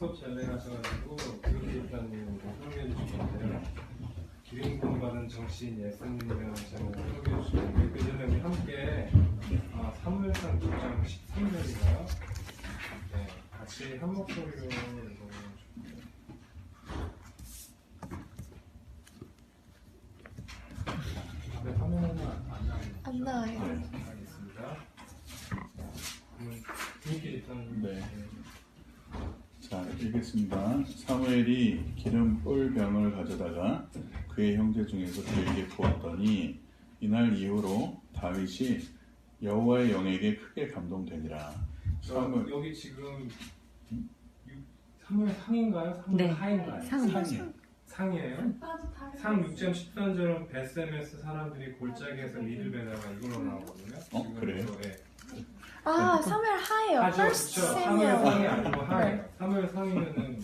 수업 잘 나가셔가지고 교육기획관님으로 설명해 주시는데요. 기린공 받은 정치인 예수님이라는 제목으로 설명해 주시는데 그 전에 우리 함께 아, 사무엘상 9장 13절인가요? 네, 같이 한 목소리로 읽어보면 좋겠네요. 앞에 화면에는 안 나오는 안 나와요. 네, 알겠습니다. 그러면 분위기 일단 네. 자, 읽겠습니다. 사무엘이 기름 뿔 병을 가져다가 그의 형제 중에서 그에게 부었더니 이날 이후로 다윗이 여호와의 영에게 크게 감동되니라. 저, 사무엘 여기 지금 3월 상인가요? 3월 네. 하인가요? 상. 상이요. 상이에요? 상 6점 13절은 베세메스 사람들이 골짜기에서 밀을 베다가 이걸로 나오거든요. 어, 그래요? 또, 예. 아, 3월 하예요. 하죠, First 그쵸. 3월 Samuel. 상이 아니고 하예요. 3월 상이면은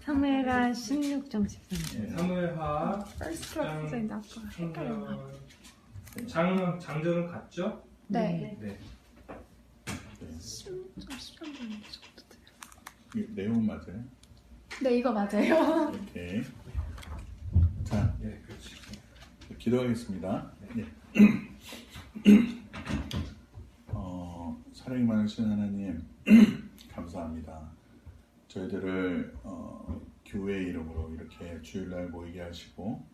사무엘하 16.13절. 예, 3월 하, First Prophet 나고 헷갈려. 장 장절은 같죠? 네. 네. 16점 13절 정도 돼요. 이 내용 맞아요? 네, 이거 맞아요. 이렇게. 자, 네, 그렇지. 기도하겠습니다. 네. 어, 사랑이 많으신 하나님, 감사합니다. 저희들을 어, 교회 이름으로 이렇게 주일날 모이게 하시고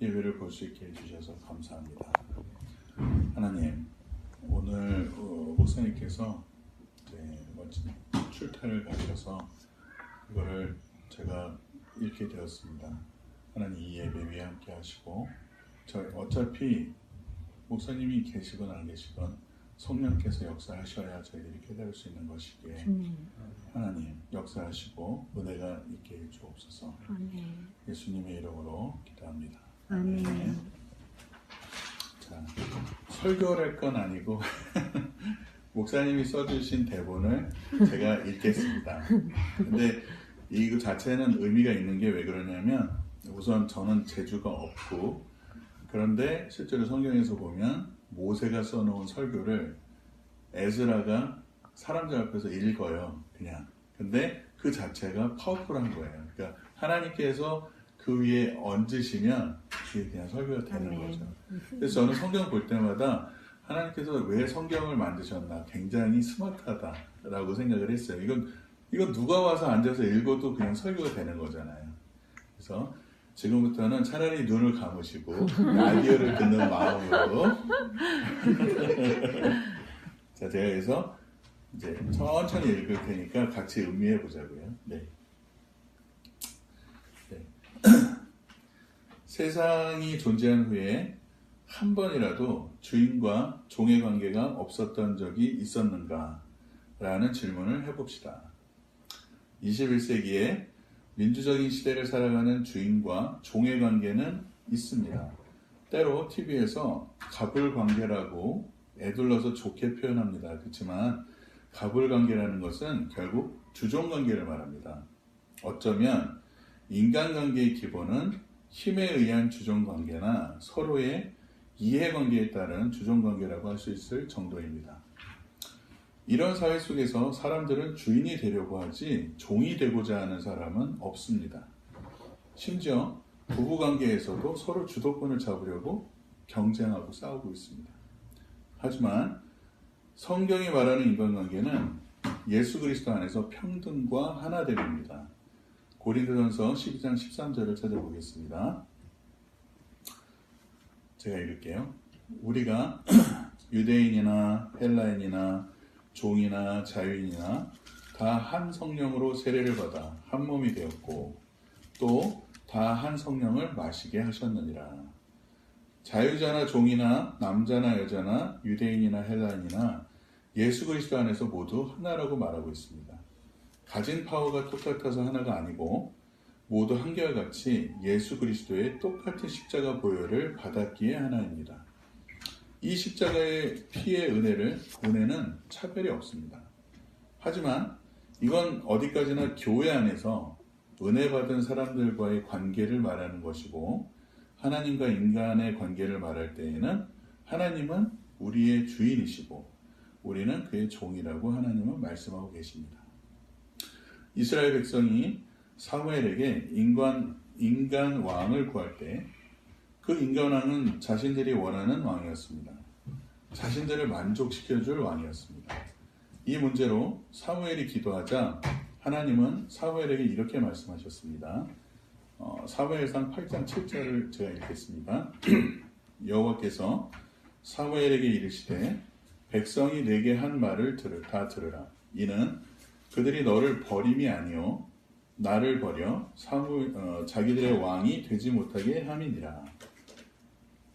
예배를 볼 수 있게 해주셔서 감사합니다. 하나님, 오늘 어, 목사님께서 멋진 출타를 가셔서 이거를 제가 읽게 되었습니다. 하나님 이 예배 위에 함께 하시고 저 어차피 목사님이 계시건 안 계시건 성령께서 역사하셔야 저희들이 깨달을 수 있는 것이기에 주님. 하나님 역사하시고 은혜가 있게 해 주옵소서 아멘. 예수님의 이름으로 기도합니다. 아멘. 자 설교를 할건 아니고 목사님이 써주신 대본을 제가 읽겠습니다. 근데 이거 자체는 의미가 있는 게 왜 그러냐면 우선 저는 재주가 없고 그런데 실제로 성경에서 보면 모세가 써놓은 설교를 에즈라가 사람들 앞에서 읽어요. 그냥. 근데 그 자체가 파워풀한 거예요. 그러니까 하나님께서 그 위에 얹으시면 그게 그냥 설교가 되는 아멘. 거죠. 그래서 저는 성경 볼 때마다 하나님께서 왜 성경을 만드셨나 굉장히 스마트하다라고 생각을 했어요. 이건 이건 누가 와서 앉아서 읽어도 그냥 설교가 되는 거잖아요. 그래서 지금부터는 차라리 눈을 감으시고 라디오를 듣는 마음으로 자 제가 그래서 이제 천천히 읽을 테니까 같이 음미해 보자고요. 네. 네. 세상이 존재한 후에 한 번이라도 주인과 종의 관계가 없었던 적이 있었는가? 라는 질문을 해봅시다. 21세기에 민주적인 시대를 살아가는 주인과 종의 관계는 있습니다. 때로 TV에서 갑을 관계라고 애둘러서 좋게 표현합니다. 그렇지만 갑을 관계라는 것은 결국 주종 관계를 말합니다. 어쩌면 인간 관계의 기본은 힘에 의한 주종 관계나 서로의 이해 관계에 따른 주종 관계라고 할 수 있을 정도입니다. 이런 사회 속에서 사람들은 주인이 되려고 하지 종이 되고자 하는 사람은 없습니다. 심지어 부부 관계에서도 서로 주도권을 잡으려고 경쟁하고 싸우고 있습니다. 하지만 성경이 말하는 인간관계는 예수 그리스도 안에서 평등과 하나됨입니다. 고린도전서 12장 13절을 찾아보겠습니다. 제가 읽을게요. 우리가 유대인이나 헬라인이나 종이나 자유인이나 다 한 성령으로 세례를 받아 한 몸이 되었고 또 다 한 성령을 마시게 하셨느니라. 자유자나 종이나 남자나 여자나 유대인이나 헬라인이나 예수 그리스도 안에서 모두 하나라고 말하고 있습니다. 가진 파워가 똑같아서 하나가 아니고 모두 한결같이 예수 그리스도의 똑같은 십자가 보혈을 받았기에 하나입니다. 이 십자가의 피의 은혜를 은혜는 차별이 없습니다. 하지만 이건 어디까지나 교회 안에서 은혜 받은 사람들과의 관계를 말하는 것이고 하나님과 인간의 관계를 말할 때에는 하나님은 우리의 주인이시고 우리는 그의 종이라고 하나님은 말씀하고 계십니다. 이스라엘 백성이 사무엘에게 인간 인간 왕을 구할 때 그 인간 왕은 자신들이 원하는 왕이었습니다. 자신들을 만족시켜줄 왕이었습니다. 이 문제로 사무엘이 기도하자 하나님은 사무엘에게 이렇게 말씀하셨습니다. 어, 사무엘상 8장 7절을 제가 읽겠습니다. 여호와께서 사무엘에게 이르시되 백성이 내게 한 말을 들을 다 들으라. 이는 그들이 너를 버림이 아니요 나를 버려 사무 어, 자기들의 왕이 되지 못하게 함이니라.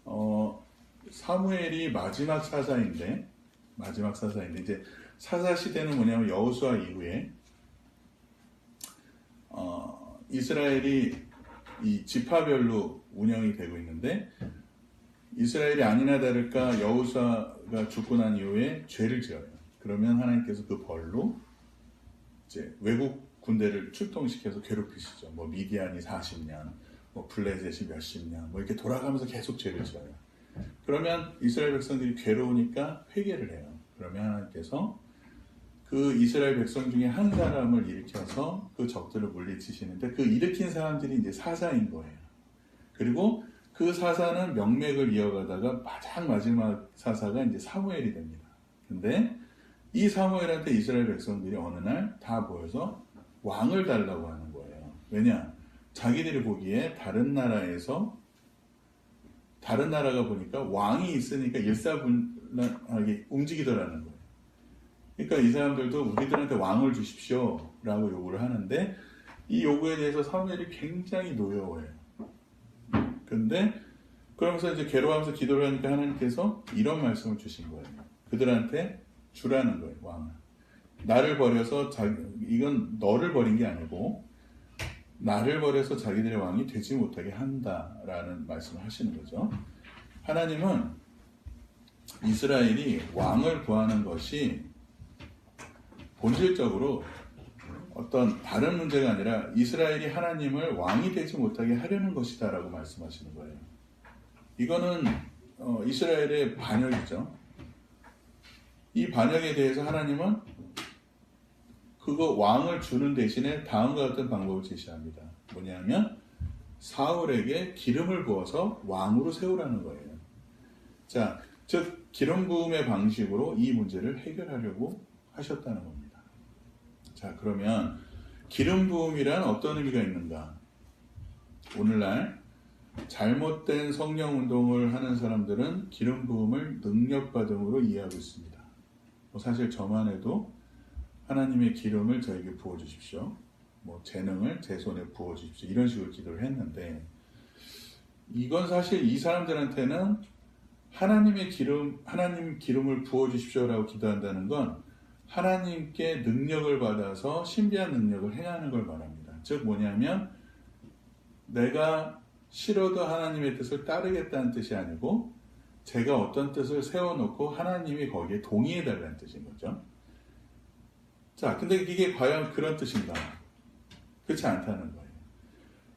어, 사무엘이 마지막 사사인데 마지막 사사인데 이제 사사 시대는 뭐냐면 여호수아 이후에 어, 이스라엘이 이 지파별로 운영이 되고 있는데 이스라엘이 아니나 다를까 여호수아가 죽고 난 이후에 죄를 지어요. 그러면 하나님께서 그 벌로 이제 외국 군대를 출동시켜서 괴롭히시죠. 뭐 미디안이 40년, 뭐 블레셋이 몇십 년, 뭐 이렇게 돌아가면서 계속 죄를 지어요. 그러면 이스라엘 백성들이 괴로우니까 회개를 해요. 그러면 하나님께서 그 이스라엘 백성 중에 한 사람을 일으켜서 그 적들을 물리치시는데 그 일으킨 사람들이 이제 사사인 거예요. 그리고 그 사사는 명맥을 이어가다가 가장 마지막 사사가 이제 사무엘이 됩니다. 근데 이 사무엘한테 이스라엘 백성들이 어느 날 다 모여서 왕을 달라고 하는 거예요. 왜냐? 자기들이 보기에 다른 나라에서 다른 나라가 보니까 왕이 있으니까 일사분란하게 움직이더라는 거예요. 그러니까 이 사람들도 우리들한테 왕을 주십시오 라고 요구를 하는데 이 요구에 대해서 사무엘이 굉장히 노여워해요. 근데 그러면서 이제 괴로워하면서 기도를 하니까 하나님께서 이런 말씀을 주신 거예요. 그들한테 주라는 거예요, 왕을. 나를 버려서 자, 이건 너를 버린 게 아니고 나를 버려서 자기들의 왕이 되지 못하게 한다라는 말씀을 하시는 거죠. 하나님은 이스라엘이 왕을 구하는 것이 본질적으로 어떤 다른 문제가 아니라 이스라엘이 하나님을 왕이 되지 못하게 하려는 것이다라고 말씀하시는 거예요. 이거는 어, 이스라엘의 반역이죠. 이 반역에 대해서 하나님은 그거 왕을 주는 대신에 다음과 같은 방법을 제시합니다. 뭐냐면 사울에게 기름을 부어서 왕으로 세우라는 거예요. 자, 즉 기름 부음의 방식으로 이 문제를 해결하려고 하셨다는 겁니다. 자, 그러면 기름 부음이란 어떤 의미가 있는가? 오늘날 잘못된 성령 운동을 하는 사람들은 기름 부음을 능력 받음으로 이해하고 있습니다. 뭐 사실 저만 해도 하나님의 기름을 저에게 부어 주십시오. 뭐 재능을 제 손에 부어 주십시오. 이런 식으로 기도를 했는데 이건 사실 이 사람들한테는 하나님의 기름 하나님 기름을 부어 주십시오라고 기도한다는 건 하나님께 능력을 받아서 신비한 능력을 행하는 걸 말합니다. 즉 뭐냐면 내가 싫어도 하나님의 뜻을 따르겠다는 뜻이 아니고 제가 어떤 뜻을 세워놓고 하나님이 거기에 동의해달라는 뜻인 거죠. 자, 근데 이게 과연 그런 뜻인가? 그렇지 않다는 거예요.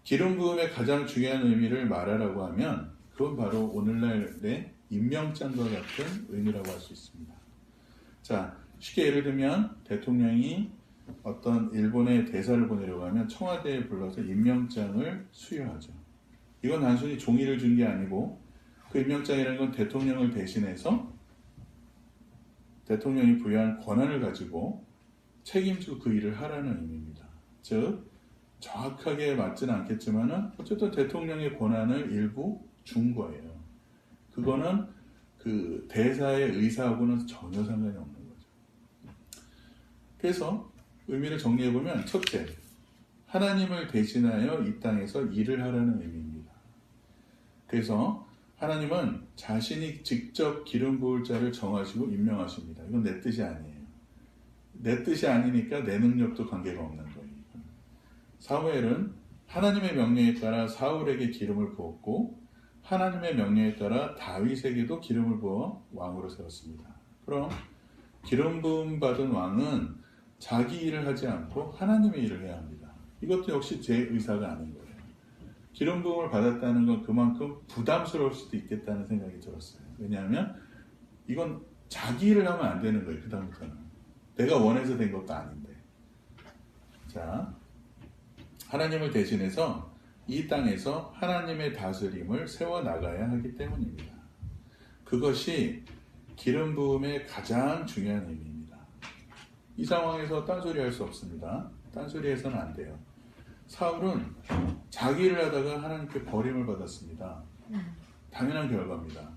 기름 부음의 가장 중요한 의미를 말하라고 하면 그건 바로 오늘날의 임명장과 같은 의미라고 할 수 있습니다. 자, 쉽게 예를 들면 대통령이 어떤 일본의 대사를 보내려고 하면 청와대에 불러서 임명장을 수여하죠. 이건 단순히 종이를 준 게 아니고 그 임명장이라는 건 대통령을 대신해서 대통령이 부여한 권한을 가지고 책임지고 그 일을 하라는 의미입니다. 즉 정확하게 맞지는 않겠지만은 어쨌든 대통령의 권한을 일부 준 거예요. 그거는 그 대사의 의사하고는 전혀 상관이 없는 거죠. 그래서 의미를 정리해 보면 첫째, 하나님을 대신하여 이 땅에서 일을 하라는 의미입니다. 그래서 하나님은 자신이 직접 기름 부을 자를 정하시고 임명하십니다. 이건 내 뜻이 아니에요. 내 뜻이 아니니까 내 능력도 관계가 없는 거예요. 사무엘은 하나님의 명령에 따라 사울에게 기름을 부었고 하나님의 명령에 따라 다윗에게도 기름을 부어 왕으로 세웠습니다. 그럼 기름 부음 받은 왕은 자기 일을 하지 않고 하나님의 일을 해야 합니다. 이것도 역시 제 의사가 아닌 거예요. 기름 부음을 받았다는 건 그만큼 부담스러울 수도 있겠다는 생각이 들었어요. 왜냐하면 이건 자기 일을 하면 안 되는 거예요. 그 다음부터는 내가 원해서 된 것도 아닌데. 자, 하나님을 대신해서 이 땅에서 하나님의 다스림을 세워 나가야 하기 때문입니다. 그것이 기름 부음의 가장 중요한 의미입니다. 이 상황에서 딴소리 할 수 없습니다. 딴소리 해서는 안 돼요. 사울은 자기 일을 하다가 하나님께 버림을 받았습니다. 당연한 결과입니다.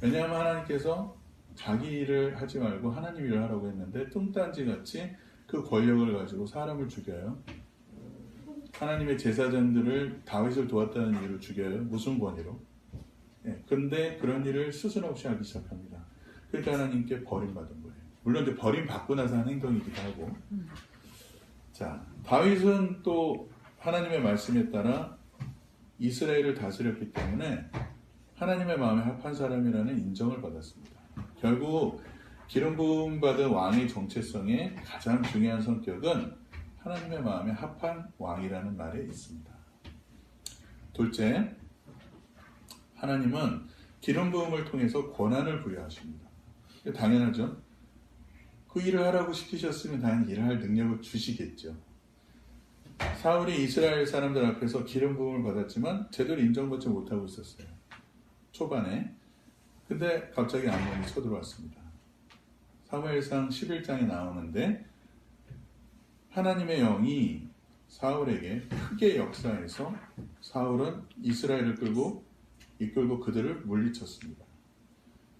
왜냐하면 하나님께서 자기 일을 하지 말고 하나님 일을 하라고 했는데 뚱딴지 같이 그 권력을 가지고 사람을 죽여요. 하나님의 제사장들을 다윗을 도왔다는 이유로 죽여요. 무슨 권위로? 예, 그런데 그런 일을 스스럼 없이 하기 시작합니다. 그러니까 하나님께 버림받은 거예요. 물론 이제 버림받고 나서 한 행동이기도 하고. 자, 다윗은 또 하나님의 말씀에 따라 이스라엘을 다스렸기 때문에 하나님의 마음에 합한 사람이라는 인정을 받았습니다. 결국 기름 부음 받은 왕의 정체성의 가장 중요한 성격은 하나님의 마음에 합한 왕이라는 말에 있습니다. 둘째, 하나님은 기름 부음을 통해서 권한을 부여하십니다. 당연하죠. 그 일을 하라고 시키셨으면 당연히 일을 할 능력을 주시겠죠. 사울이 이스라엘 사람들 앞에서 기름 부음을 받았지만 제대로 인정받지 못하고 있었어요. 초반에. 근데 갑자기 암몬이 쳐들어왔습니다. 사무엘상 11장에 나오는데 하나님의 영이 사울에게 크게 역사해서 사울은 이스라엘을 끌고 이끌고 그들을 물리쳤습니다.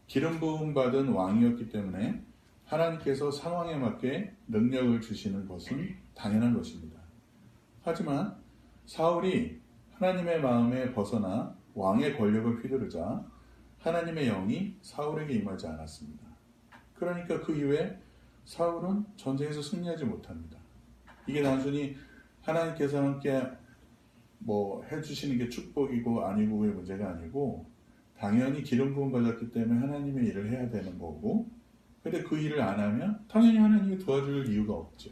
기름 부음 받은 왕이었기 때문에 하나님께서 상황에 맞게 능력을 주시는 것은 당연한 것입니다. 하지만 사울이 하나님의 마음에 벗어나 왕의 권력을 휘두르자 하나님의 영이 사울에게 임하지 않았습니다. 그러니까 그 이후에 사울은 전쟁에서 승리하지 못합니다. 이게 단순히 하나님께서 함께 뭐 해주시는 게 축복이고 아니고의 문제가 아니고 당연히 기름 부음 받았기 때문에 하나님의 일을 해야 되는 거고 근데 그 일을 안 하면 당연히 하나님이 도와줄 이유가 없죠.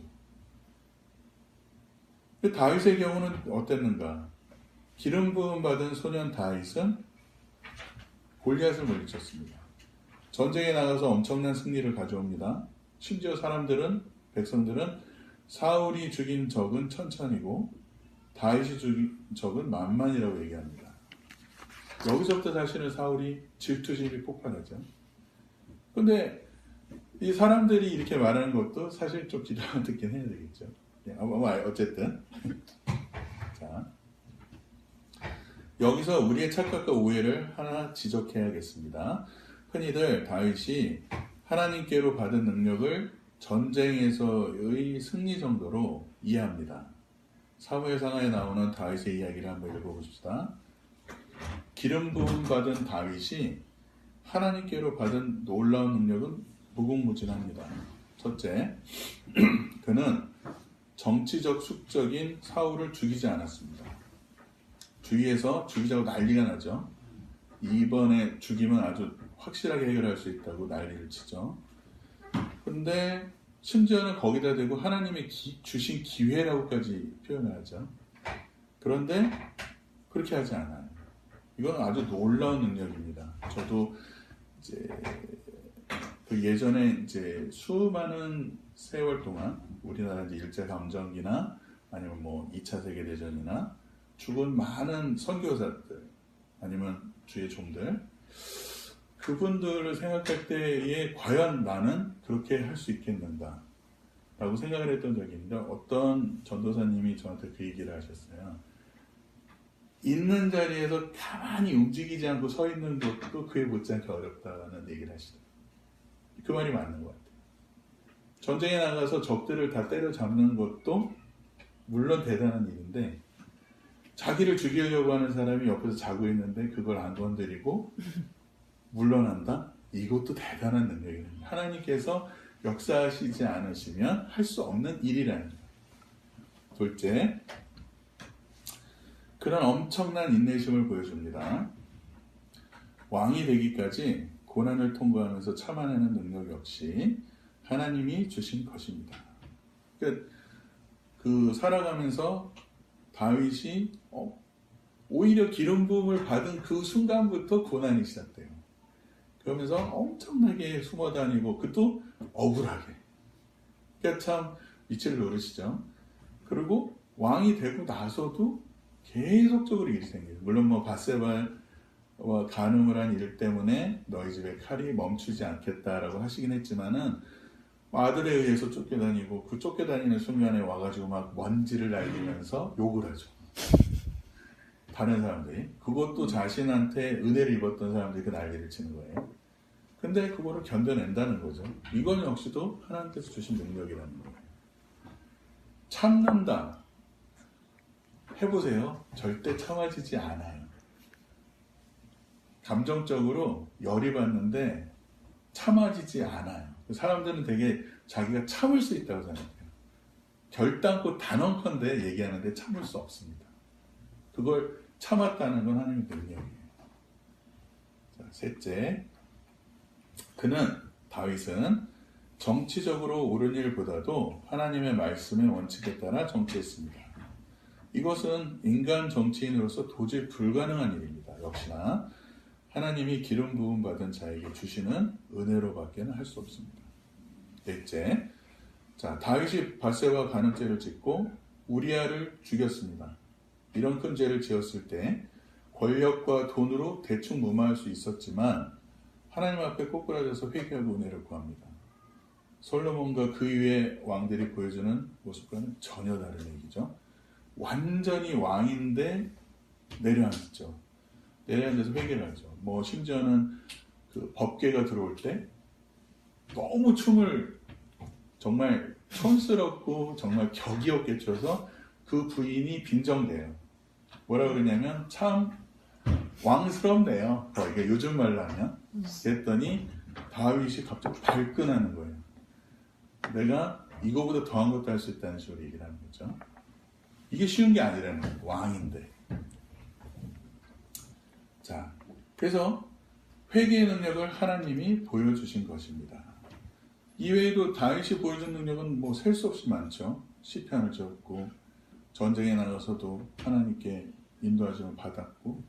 다윗의 경우는 어땠는가? 기름 부음 받은 소년 다윗은 골리앗을 물리쳤습니다. 전쟁에 나가서 엄청난 승리를 가져옵니다. 심지어 사람들은 백성들은 사울이 죽인 적은 천천이고 다윗이 죽인 적은 만만이라고 얘기합니다. 여기서부터 사실은 사울이 질투심이 폭발하죠. 근데 이 사람들이 이렇게 말하는 것도 사실 좀 기도가 듣긴 해야 되겠죠. 뭐, 어쨌든 자 여기서 우리의 착각과 오해를 하나 지적해야겠습니다. 흔히들 다윗이 하나님께로 받은 능력을 전쟁에서의 승리 정도로 이해합니다. 사무엘상하에 나오는 다윗의 이야기를 한번 읽어봅시다. 기름 부음 받은 다윗이 하나님께로 받은 놀라운 능력은 무궁무진합니다. 첫째, 그는 정치적 숙적인 사울을 죽이지 않았습니다. 주위에서 죽이자고 난리가 나죠. 이번에 죽이면 아주 확실하게 해결할 수 있다고 난리를 치죠. 근데 심지어는 거기다 대고 하나님의 기- 주신 기회라고까지 표현을 하죠. 그런데 그렇게 하지 않아요. 이건 아주 놀라운 능력입니다. 저도 이제 그 예전에 이제 수많은 세월 동안 우리나라 일제 감정기나 아니면 뭐 2차 세계 대전이나 죽은 많은 선교사들 아니면 주의 종들 그분들을 생각할 때에 과연 나는 그렇게 할 수 있겠는가 라고 생각을 했던 적이 있는데 어떤 전도사님이 저한테 그 얘기를 하셨어요. 있는 자리에서 가만히 움직이지 않고 서 있는 것도 그에 못지않게 어렵다는 얘기를 하시더라고요. 그 말이 맞는 것 같아요. 전쟁에 나가서 적들을 다 때려잡는 것도 물론 대단한 일인데 자기를 죽이려고 하는 사람이 옆에서 자고 있는데 그걸 안 건드리고 물러난다? 이것도 대단한 능력입니다. 하나님께서 역사하시지 않으시면 할 수 없는 일이라는. 둘째, 그런 엄청난 인내심을 보여줍니다. 왕이 되기까지 고난을 통과하면서 참아내는 능력 역시 하나님이 주신 것입니다. 그러니까 그 살아가면서 다윗이 어, 오히려 기름 부음을 받은 그 순간부터 고난이 시작돼요. 그러면서 엄청나게 숨어 다니고 그것도 억울하게. 그러니까 참 이치를 노르시죠. 그리고 왕이 되고 나서도 계속적으로 일이 생겨요. 물론 뭐 바세바와 간음을 한 일 때문에 너희 집에 칼이 멈추지 않겠다라고 하시긴 했지만은 아들에 의해서 쫓겨다니고 그 쫓겨다니는 순간에 와가지고 막 먼지를 날리면서 욕을 하죠. 다른 사람들이 그것도 자신한테 은혜를 입었던 사람들이 그 난리를 치는 거예요. 근데 그거를 견뎌낸다는 거죠. 이건 역시도 하나님께서 주신 능력이라는 거예요. 참는다. 해보세요. 절대 참아지지 않아요. 감정적으로 열이 받는데 참아지지 않아요. 사람들은 되게 자기가 참을 수 있다고 생각해요. 결단코 단언컨대 얘기하는데 참을 수 없습니다. 그걸 참았다는 건 하나님의 능력이에요. 자, 셋째, 그는 다윗은 정치적으로 옳은 일보다도 하나님의 말씀의 원칙에 따라 정치했습니다. 이것은 인간 정치인으로서 도저히 불가능한 일입니다. 역시나 하나님이 기름 부음 받은 자에게 주시는 은혜로밖에는 할 수 없습니다. 넷째, 자 다윗이 바세와 간음죄를 짓고 우리아를 죽였습니다. 이런 큰 죄를 지었을 때 권력과 돈으로 대충 무마할 수 있었지만 하나님 앞에 꼬꾸라져서 회개하고 은혜를 구합니다. 솔로몬과 그 이후의 왕들이 보여주는 모습과는 전혀 다른 얘기죠. 완전히 왕인데 내려앉죠. 내려앉아서 회개를 하죠. 뭐 심지어는 그 법계가 들어올 때 너무 춤을 정말 촌스럽고 정말 격이 없게 춰서 그 부인이 빈정돼요. 뭐라 그러냐면 참 왕스럽네요. 뭐 이게 요즘 말로 하면 그랬더니 다윗이 갑자기 발끈하는 거예요. 내가 이거보다 더한 것도 할 수 있다는 식으로 얘기를 하는 거죠. 이게 쉬운 게 아니라는 거예요. 왕인데. 자, 그래서 회개의 능력을 하나님이 보여주신 것입니다. 이외에도 다윗이 보여준 능력은 뭐 셀 수 없이 많죠. 시편을 적고 전쟁에 나가서도 하나님께 인도하심을 받았고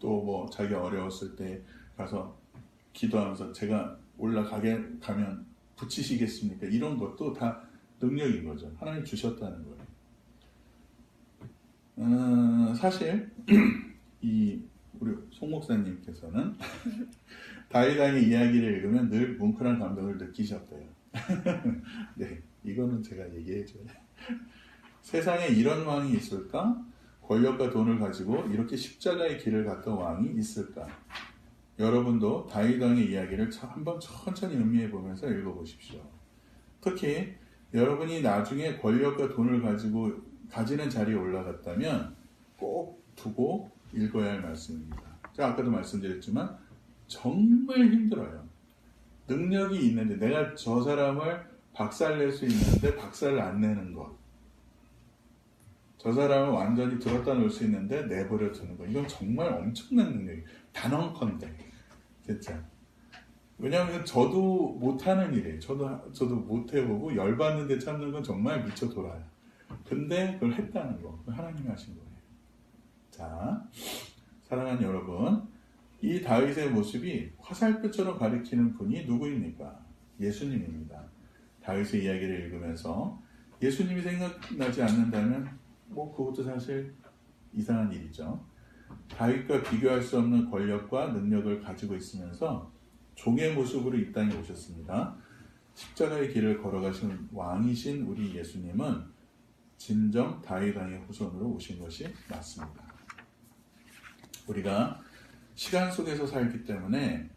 또 뭐 자기 어려웠을 때 가서 기도하면서 제가 올라가게 가면 붙이시겠습니까? 이런 것도 다 능력인 거죠. 하나님 주셨다는 거예요. 음, 사실 이 우리 송 목사님께서는 다윗왕의 이야기를 읽으면 늘 뭉클한 감동을 느끼셨대요. 네, 이거는 제가 얘기해줘요. 세상에 이런 왕이 있을까? 권력과 돈을 가지고 이렇게 십자가의 길을 갔던 왕이 있을까? 여러분도 다윗 왕의 이야기를 차- 한번 천천히 음미해 보면서 읽어보십시오. 특히 여러분이 나중에 권력과 돈을 가지고 가지는 자리에 올라갔다면 꼭 두고 읽어야 할 말씀입니다. 제가 아까도 말씀드렸지만 정말 힘들어요. 능력이 있는데 내가 저 사람을 박살낼 수 있는데 박살을 안 내는 것. 저 사람을 완전히 들었다 놓을 수 있는데 내버려 두는 거. 이건 정말 엄청난 능력이에요. 단언컨대. 진짜. 왜냐하면 저도 못하는 일이에요. 저도, 저도 못해보고 열받는데 참는 건 정말 미쳐 돌아요. 근데 그걸 했다는 거. 하나님이 하신 거예요. 자, 사랑하는 여러분. 이 다윗의 모습이 화살표처럼 가리키는 분이 누구입니까? 예수님입니다. 다윗의 이야기를 읽으면서 예수님이 생각나지 않는다면 뭐 그것도 사실 이상한 일이죠. 다윗과 비교할 수 없는 권력과 능력을 가지고 있으면서 종의 모습으로 이 땅에 오셨습니다. 십자가의 길을 걸어가신 왕이신 우리 예수님은 진정 다윗 왕의 후손으로 오신 것이 맞습니다. 우리가 시간 속에서 살기 때문에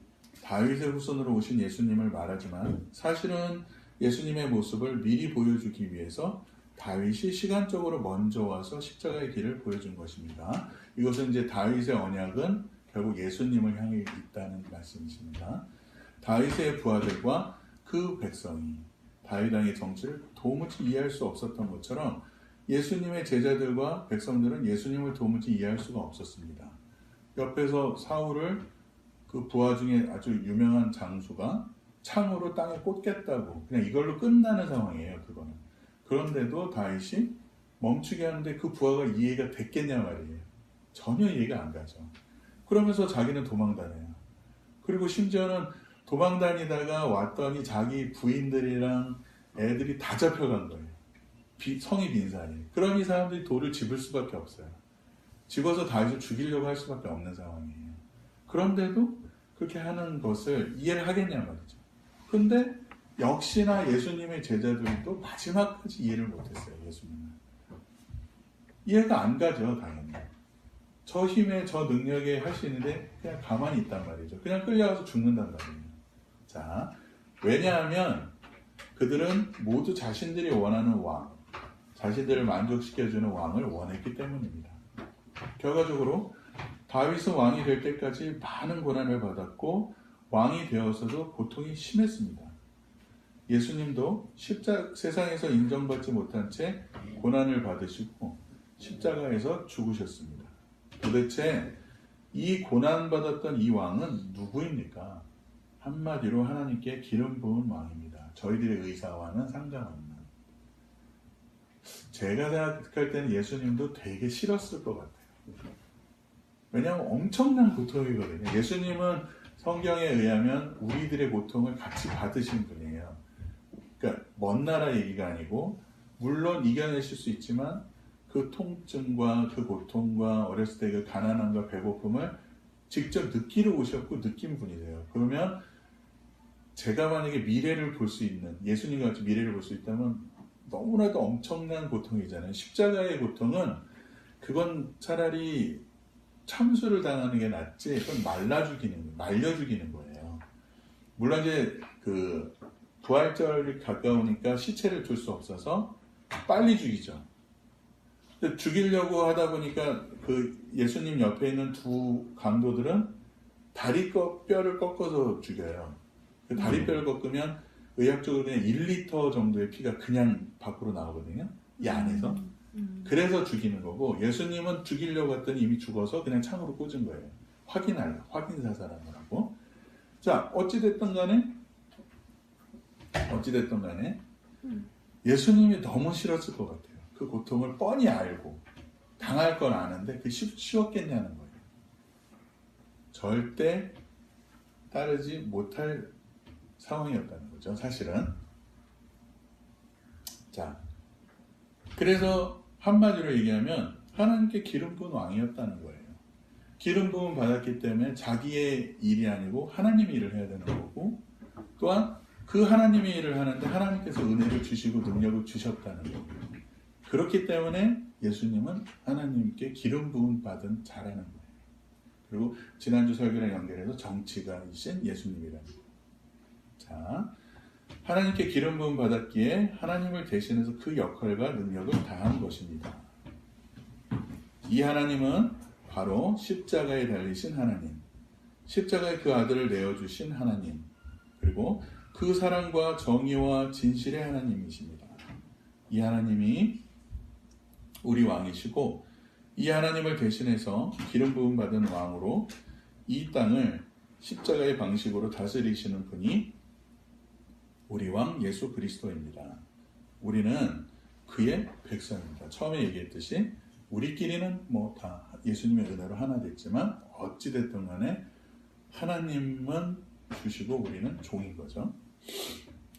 다윗의 후손으로 오신 예수님을 말하지만 사실은 예수님의 모습을 미리 보여주기 위해서 다윗이 시간적으로 먼저 와서 십자가의 길을 보여준 것입니다. 이것은 이제 다윗의 언약은 결국 예수님을 향해 있다는 말씀이십니다. 다윗의 부하들과 그 백성이 다윗 왕의 정치를 도무지 이해할 수 없었던 것처럼 예수님의 제자들과 백성들은 예수님을 도무지 이해할 수가 없었습니다. 옆에서 사울을 그 부하 중에 아주 유명한 장수가 창으로 땅에 꽂겠다고 그냥 이걸로 끝나는 상황이에요. 그거는. 그런데도 다윗이 멈추게 하는데 그 부하가 이해가 됐겠냐 말이에요. 전혀 이해가 안 가죠. 그러면서 자기는 도망다녀요. 그리고 심지어는 도망다니다가 왔더니 자기 부인들이랑 애들이 다 잡혀간 거예요. 비- 성이 빈산이에요. 그럼 이 사람들이 돌을 집을 수밖에 없어요. 집어서 다윗을 죽이려고 할 수밖에 없는 상황이에요. 그런데도 그렇게 하는 것을 이해를 하겠냐 말이죠. 근데 역시나 예수님의 제자들도 마지막까지 이해를 못했어요. 예수님은 이해가 안 가죠, 당연히. 저 힘에 저 능력에 할 수 있는데 그냥 가만히 있단 말이죠. 그냥 끌려가서 죽는단 말이에요. 자, 왜냐하면 그들은 모두 자신들이 원하는 왕, 자신들을 만족시켜주는 왕을 원했기 때문입니다. 결과적으로 다윗은 왕이 될 때까지 많은 고난을 받았고 왕이 되어서도 고통이 심했습니다. 예수님도 십자 세상에서 인정받지 못한 채 고난을 받으시고 십자가에서 죽으셨습니다. 도대체 이 고난받았던 이 왕은 누구입니까? 한마디로 하나님께 기름 부은 왕입니다. 저희들의 의사와는 상관없는. 제가 생각할 때는 예수님도 되게 싫었을 것 같아요. 왜냐하면 엄청난 고통이거든요. 예수님은 성경에 의하면 우리들의 고통을 같이 받으신 분이에요. 그러니까 먼 나라 얘기가 아니고 물론 이겨내실 수 있지만 그 통증과 그 고통과 어렸을 때 그 가난함과 배고픔을 직접 느끼러 오셨고 느낀 분이세요. 그러면 제가 만약에 미래를 볼 수 있는 예수님 같이 미래를 볼 수 있다면 너무나도 엄청난 고통이잖아요. 십자가의 고통은 그건 차라리 참수를 당하는 게 낫지 그건 말라 죽이는 말려 죽이는 거예요. 물론 이제 그 부활절이 가까우니까 시체를 둘수 없어서 빨리 죽이죠. 죽이려고 하다 보니까 그 예수님 옆에 있는 두 강도들은 다리 꺾, 뼈를 꺾어서 죽여요. 그 다리 뼈를 꺾으면 의학적으로 그냥 1리터 정도의 피가 그냥 밖으로 나오거든요. 이 안에서. 그래서 죽이는 거고 예수님은 죽이려고 했더니 이미 죽어서 그냥 창으로 꽂은 거예요. 확인할 확인 사살하느라고. 자 어찌됐든 간에 어찌됐든 간에 예수님이 너무 싫었을 것 같아요. 그 고통을 뻔히 알고 당할 건 아는데 그 쉽, 쉬웠겠냐는 거예요. 절대 따르지 못할 상황이었다는 거죠. 사실은. 자, 그래서 한마디로 얘기하면 하나님께 기름 부은 왕이었다는 거예요. 기름 부음 받았기 때문에 자기의 일이 아니고 하나님의 일을 해야 되는 거고 또한 그 하나님의 일을 하는데 하나님께서 은혜를 주시고 능력을 주셨다는 거예요. 그렇기 때문에 예수님은 하나님께 기름 부음 받은 자라는 거예요. 그리고 지난주 설교랑 연결해서 정치가이신 예수님이라는 거예요. 자, 하나님께 기름 부음 받았기에 하나님을 대신해서 그 역할과 능력을 다한 것입니다. 이 하나님은 바로 십자가에 달리신 하나님, 십자가에 그 아들을 내어주신 하나님, 그리고 그 사랑과 정의와 진실의 하나님이십니다. 이 하나님이 우리 왕이시고 이 하나님을 대신해서 기름 부음 받은 왕으로 이 땅을 십자가의 방식으로 다스리시는 분이 우리 왕 예수 그리스도입니다. 우리는 그의 백성입니다. 처음에 얘기했듯이 우리끼리는 뭐 다 예수님의 은혜로 하나 됐지만 어찌 됐든 간에 하나님은 주시고 우리는 종인 거죠.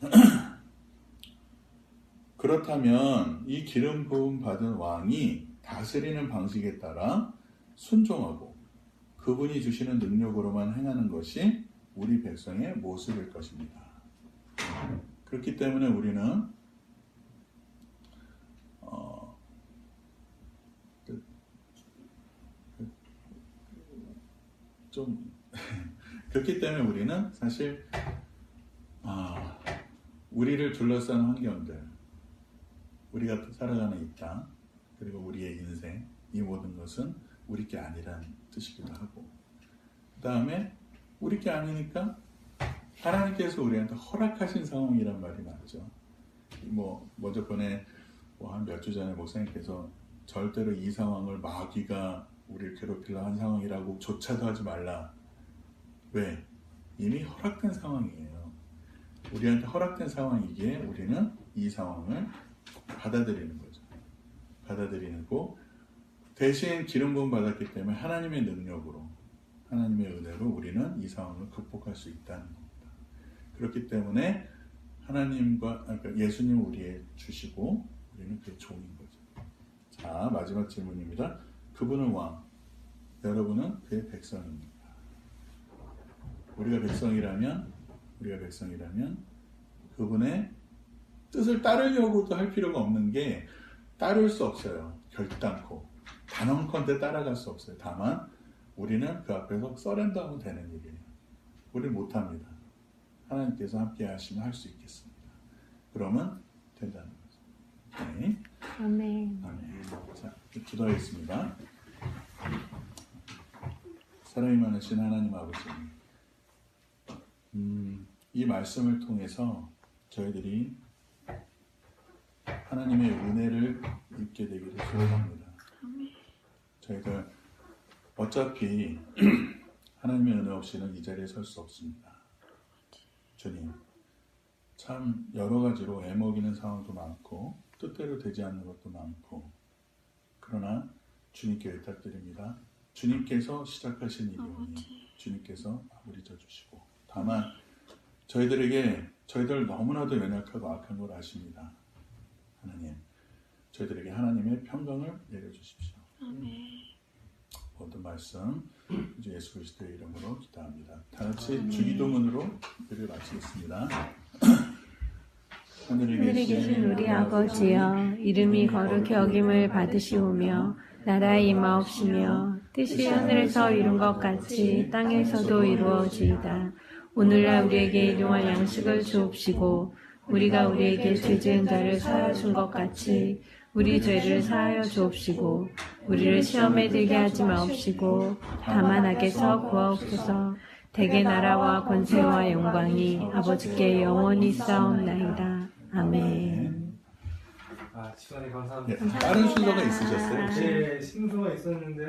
그렇다면 이 기름 부음 받은 왕이 다스리는 방식에 따라 순종하고 그분이 주시는 능력으로만 행하는 것이 우리 백성의 모습일 것입니다. 그렇기 때문에 우리는 어, 그- 그- 좀 그렇기 때문에 우리는 사실 아, 우리를 둘러싼 환경들, 우리가 살아가는 이 땅, 그리고 우리의 인생, 이 모든 것은 우리 게 아니란 뜻이기도 하고, 그 다음에 우리 게 아니니까 하나님께서 우리한테 허락하신 상황이란 말이 맞죠. 뭐 먼저 번에 뭐 한 몇 주 전에 목사님께서 절대로 이 상황을 마귀가 우리를 괴롭히려 한 상황이라고 조차도 하지 말라. 왜? 이미 허락된 상황이에요. 우리한테 허락된 상황이기에 우리는 이 상황을 받아들이는 거죠. 받아들이고 대신 기름 부음 받았기 때문에 하나님의 능력으로 하나님의 은혜로 우리는 이 상황을 극복할 수 있다는 겁니다. 그렇기 때문에 하나님과 그러니까 예수님 우리에 주시고 우리는 그의 종인 거죠. 자, 마지막 질문입니다. 그분은 왕, 여러분은 그의 백성입니다. 우리가 백성이라면, 우리가 백성이라면 그분의 뜻을 따르려고도 할 필요가 없는 게 따를 수 없어요. 결단코. 단언컨대 따라갈 수 없어요. 다만 우리는 그 앞에서 서렌더하면 되는 일이에요. 우리는 못합니다. 하나님께서 함께 하시면 할 수 있겠습니다. 그러면 된다는 거죠. 네. 아멘. 아멘. 자, 기도하겠습니다. 사랑이 많으신 하나님 아버지, 음, 이 말씀을 통해서 저희들이 하나님의 은혜를 입게 되기를 소원합니다. 저희들 어차피 하나님의 은혜 없이는 이 자리에 설 수 없습니다. 주님, 참 여러 가지로 애먹이는 상황도 많고 뜻대로 되지 않는 것도 많고 그러나 주님께 의탁드립니다. 주님께서 시작하신 일이오니 주님께서 마무리 져주시고 다만 저희들에게 저희들 너무나도 연약하고 악한 걸 아십니다. 하나님 저희들에게 하나님의 평강을 내려주십시오. 모든 말씀 주 예수 그리스도의 이름으로 기도합니다. 다 같이 주기도문으로 예를 마치겠습니다. 하늘에 계신 우리 아버지여 이름이 거룩히 여김을 받으시오며 나라의 임하옵시며 뜻이 하늘에서 이룬 것 같이 땅에서도 이루어지이다. 오늘날 우리에게 일용할 양식을 주옵시고 우리가 우리에게 죄 지은 자를 사하여 준것 같이 우리 죄를 사하여 주옵시고 우리를 시험에 들게 하지 마옵시고 다만 악에서 구하옵소서 대개 나라와 권세와 영광이 아버지께 영원히 싸움나이다. 아멘. 아, 시간이 네, 감사합니다. 다른 순서가 있으셨어요? 혹시? 제 신소가 있었는데